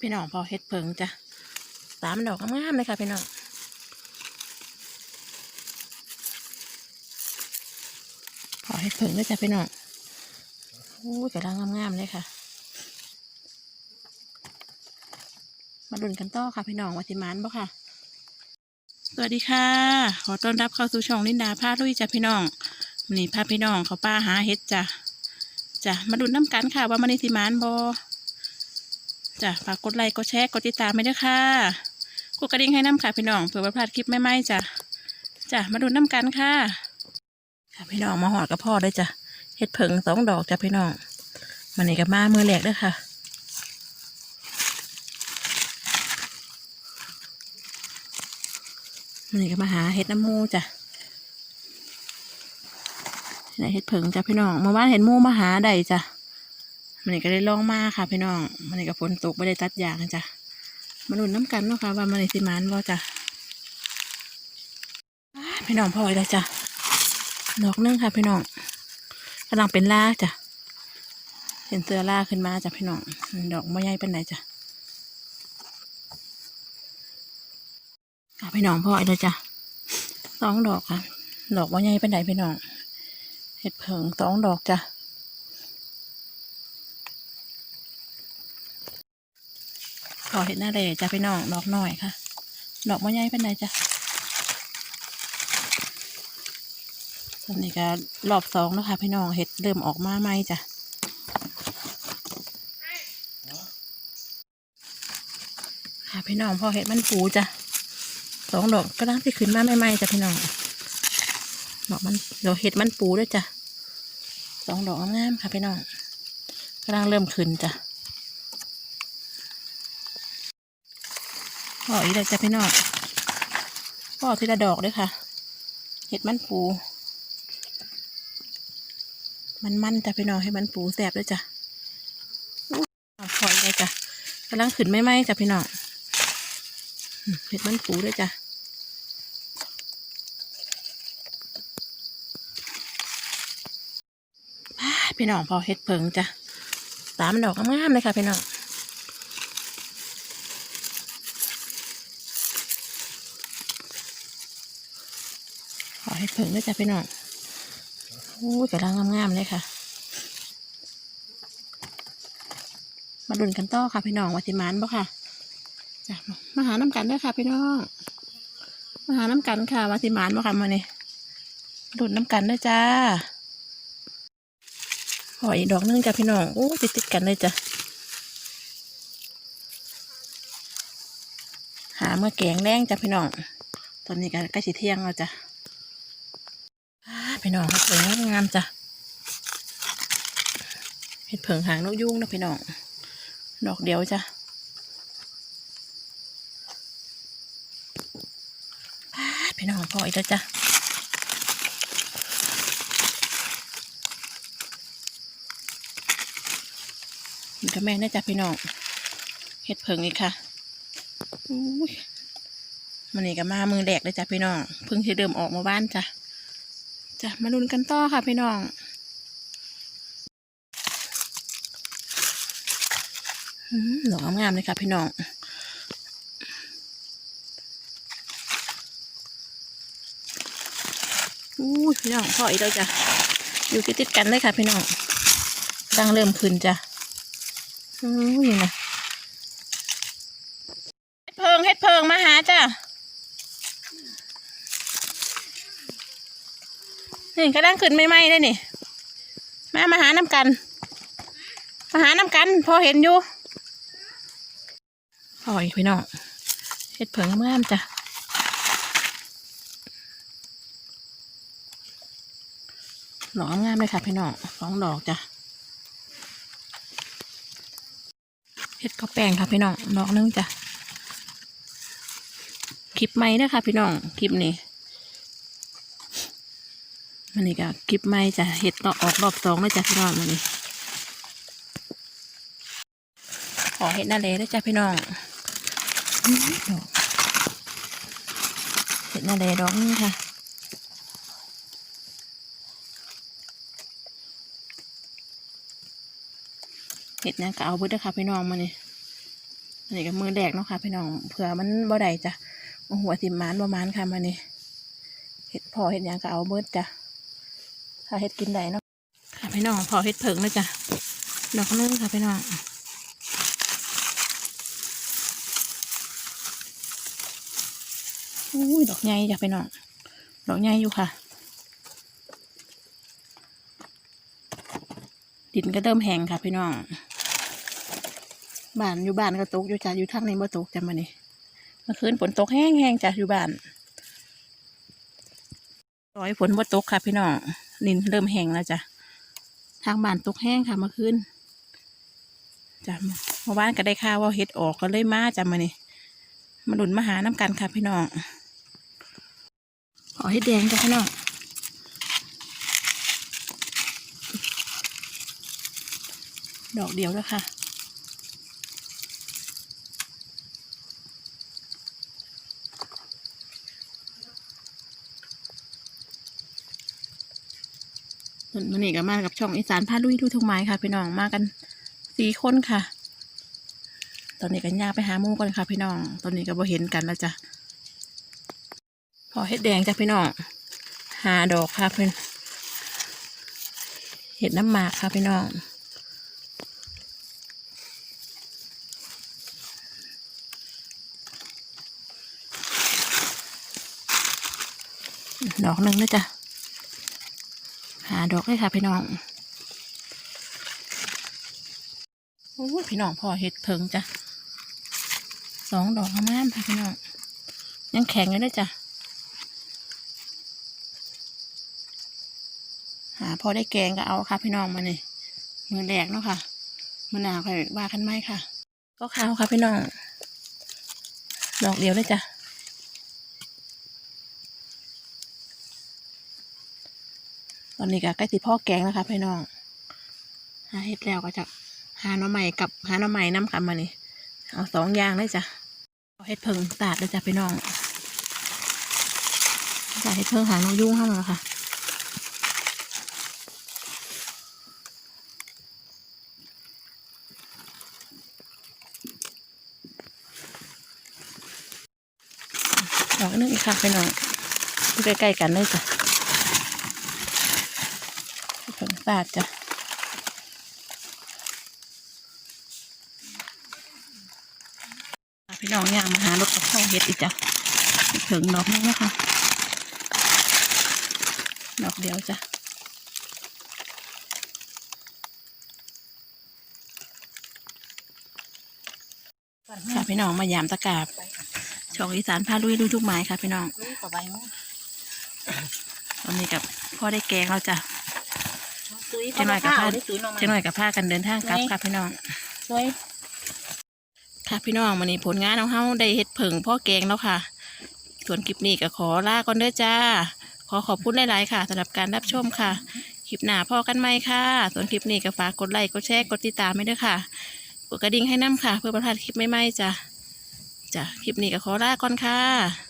พี่น้องพอเฮ็ดเพิงจ้ะสามดอกงามเลยค่ะพี่น้องพอเฮ็ดเพิงด้วยจ้ะพี่น้องโอ้ยกำลังงามๆเลยค่ะ มาดุนกันต่อค่ะพี่น้องวัติมานบ่ค่ะ สวัสดีค่ะ ขอต้อนรับเข้าสู่ช่องลินดาพาลุยจ้ะพี่น้องนนี้พาพี่น้องเขาป้าหาเฮ็ดจ้ะจ้ะมาดุนน้ำกันค่ะว่ามันนิติมานบ่ จ้ะฝากกดไลค์กดแชร์กดติดตามไปด้วยค่ะกดกระดิ่งให้น้ำค่ะพี่น้องเผื่อว่าพลาดคลิปใหม่จ้ะจ้ะมาดุนน้ำกันค่ะ ค่ะพี่น้องมาหอดกับพ่อด้จ้ะเฮ็ดเผิงสองดอกจ้ะพี่น้องมันนี่กับมามือแหลกด้วยค่ะมันนี่ก็มาหาเห็ดน้ำมูจ้ะไหนเห็ดเผิงจ้ะพี่น้องเมื่อวานเห็นมูมาหาได้จ้ะ มันก็ได้ลองมาค่ะ พี่น้องมันก็ฝนตกไม่ได้ตัดยางจ้ะมาลุ้นน้ำกันเนาะค่ะว่ามันสิมานบ่จ้ะพี่น้องพ่อยแล้วจ้ะดอกนึงค่ะ พี่น้องกำลังเป็นล่าจ้ะเห็นเสือล่าขึ้นมาจ้ะพี่น้องดอกไม่ใหญ่เป็นไหนจ้ะพี่น้องพ่อไอ้เลยจ้ะสองดอกค่ะ ดอกว่าใหญ่เป็นไหนพี่น้องเห็ดเผิงสองดอกจ้ะ อเห็ดหน้าเลยจ้ะพี่น้องดอกหน่อยค่ะ ดอกว่าใหญ่เป็นไหนจ้ะตอนนี้ก็รอบสองแล้วค่ะพี่น้องเห็ดเริ่มออกมาไหมจ้ะค่ะพี่น้องพอเห็ดมันปูจ้ะสองดอกก็ลังที่ขึ้นมาใหม่ๆจ้ะพี่น้องดอกมันดอกเห็ดมันปูด้วยจ้ะสองดอกงามค่ะพี่น้องกำลังเริ่มขึ้นจ้ะ ออีกแล้วจ้ะพี่น้องพ่อทีละดอกด้วยค่ะ เห็ดมันปู มันมันๆจ้ะพี่น้องให้มันปูแสบด้วยจ้ะอู้เอาพ่ออีกแล้วจ้ะกำลังขึ้นไม่ไหมจ้ะพี่น้องเห็ดมันปูด้วยจ้ะพี่น้องพอเฮ็ดเพิงจ้ะสามดอกงามเลยค่ะพี่น้อง ขอเฮ็ดเพิ่งด้วยจ้ะพี่น้องโอ้ยกำลังงามๆเลยค่ะ มาดุนกันต่อค่ะพี่น้องวัติมานบ่ค่ะจ้ะมาหาน้ำกันด้วยค่ะพี่น้องมาหาน้ำกันค่ะวัติมานบ่ค่ะมาเนี่ยดุนน้ำกันด้วยจ้าหอยดอกนึงจ้ะพี่น้องโอ้ติดติดๆกันเลยจ้ะหาเมื่อแกงแรงจ้ะพี่น้อง ตอนนี้ก็ใกล้สิเที่ยงแล้วจ้ะ พี่น้องเห็ดเผิงงามจ้ะเห็ดเผิงหางนกยุงนะพี่น้อง ดอกเดียวจ้ะพี่น้องพออีกแล้วจ้ะนี่ก็แม่น่าจะพี่น้องเห็ดเพิงอีกค่ะมันนี่ก็มามือแดกเลยจ้ะพี่น้องเพิ่งที่เดิมออกมาบ้านจ้ะ จะมาลุ้นกันต่อค่ะพี่น้องอืมดอกงามเลยค่ะพี่น้องอู้พี่น้องพ่ออีกแล้วจ้ะอยู่ติดๆกันเลยค่ะพี่น้องตั้งเริ่มขึ้นจ้ะอุ้ยนะเฮ็ดเพิงเฮ็ดเพิงมาหาจ้ะ นี่กำลังขึ้นไม่ไหม้ได้นี่มามาหาน้ำกัน มาหาน้ำกัน พอเห็นอยู่พออีกพี่น้องเฮ็ดเพิงงามจ้ะดอกงามเลยค่ะพี่น้องสองดอกจ้ะเห็ดข้าวแป้งค่ะพี่น้องดอกนึงจ้ะคลิปใหม่นะคะพี่น้องคลิปนี้ มันนี่ก็คลิปใหม่จ้ะเห็ดต่อออกรอบสองแล้วจ้ะพี่น้องมันนี่ขอเห็ดหน้าเละด้วยจ้ะพี่น้องเห็ดหน้าเละดอกนึงค่ะเห็ดนางก็เอาเบิดเด้อค่ะพี่น้องมานี่อันนี้ก็มือแรกเนาะค่ะพี่น้องเผื่อมันบ่ได้จ้ะหัวสิมานบ่มานค่ะมานี่เห็ดพอเห็ดหยังก็เอาเบิดจ้ะ ถ้าเห็ดกินได้เนาะค่ะพี่น้องพอเห็ดเผิงนะจ้ะดอกนึงค่ะพี่น้องอุ้ยดอกใหญ่จ้ะพี่น้องดอกใหญ่อยู่ค่ะ ดินก็เริ่มแห้งค่ะพี่น้องบ้านอยู่บ้านก็ตกอยู่จ้ะอยู่ทางนี้บ่ตกจ้ะมานี่เมื่อคืนฝนตกแห้งแห้งๆจ้ะอยู่บ้าน ร้อยฝนบ่ตกค่ะ พี่น้องดินเริ่มแห้งแล้วจ้ะทางบ้านตกแห้งค่ะเมื่อคืนจ้ะเมื่อวานก็ได้ข่าวว่าเห็ดออกก็เลยมาจ้ะมานี่มาดุนมาหาน้ำกันค่ะพี่น้องขอเห็ดแดงจ้ะพี่น้องดอกเดียวแล้วค่ะ นมันนี่ก็มากับช่องอีสานพาลุยทุกไม้ค่ะ พี่น้องมากันสี่คนค่ะ ตอนนี้กันยากไปหาหมู่กันค่ะ พี่น้อง ตอนนี้ก็บ่เห็นกันแล้วจ้ะพอเห็ดแดงจ้ะพี่น้องหาดอกค่ะเพื่อนเห็ดน้ำหมากค่ะพี่น้องดอกหนึ่งนะจ๊ะาดอกเลยค่ะพี่น้องโอ้ยพี่น้องพอเห็ดเพิงจ้ะสองดอกงามค่ะพี่น้องยังแข็งอยู่เลยจ้ะหาพอได้แกงก็เอาค่ะพี่น้องมาเนี่ยมือแรกเนาะค่ะมือหนาวค่อยว่ากันไหมค่ะ ก็ข้าวค่ะพี่น้อง ดอกเดียวเลยจ้ะ อนนี้ก็ใกล้สิพ่อแกงแล้วค่ะพี่น้องหาเห็ดแล้วก็จะหาหน่อใหม่กับหาหน่อใหม่น้ำค่ะมานี่เอาสองอย่างเลยจ้ะเอาเห็ดเพิงตาดเลยจ้ะพี่น้องจ้ะเห็ดเพิงหางนกยุ่งเข้ามาแล้วค่ะดอกนึงอีกค่ะพี่น้องใกล้ๆกันเลยจ้ะ ผงสาดจ้ะพี่น้องย่างมาหารถกับข้าวเห็ดอีกจ้ะถึงดอกนึงนะคะดอกเดียวจ้ะค่ะพี่น้องมายามตะกราบช่องอีสานพาลุยลุยทุกไม้ค่ะพี่น้องลูกกับใบมั้งตอนนี้กับพ่อได้แกงแล้วจ้ะ ตุ้ยจะหน่อยกับผ้าได้ตุ้ยน้องจะหน่อยกับผ้ากันเดินทางกลับค่ะพี่น้องช่วยค่ะพี่น้องวันนี้ผลงานของเฮาได้เฮ็ดผึ่งพ่อแกงแล้วค่ะ ส่วนคลิปนี้ก็ขอลาก่อนเด้อจ้า ขอขอบคุณหลายๆค่ะสำหรับการรับชมค่ะ คลิปหน้าพอกันไหมค่ะ ส่วนคลิปนี้ก็ฝากกดไลค์กดแชร์กดติดตามให้ด้วยค่ะกดกระดิ่งให้น้ำค่ะ เพื่อประทานคลิปใหม่ๆจ้ะจ้ะคลิปนี้ก็ขอลาก่อนค่ะ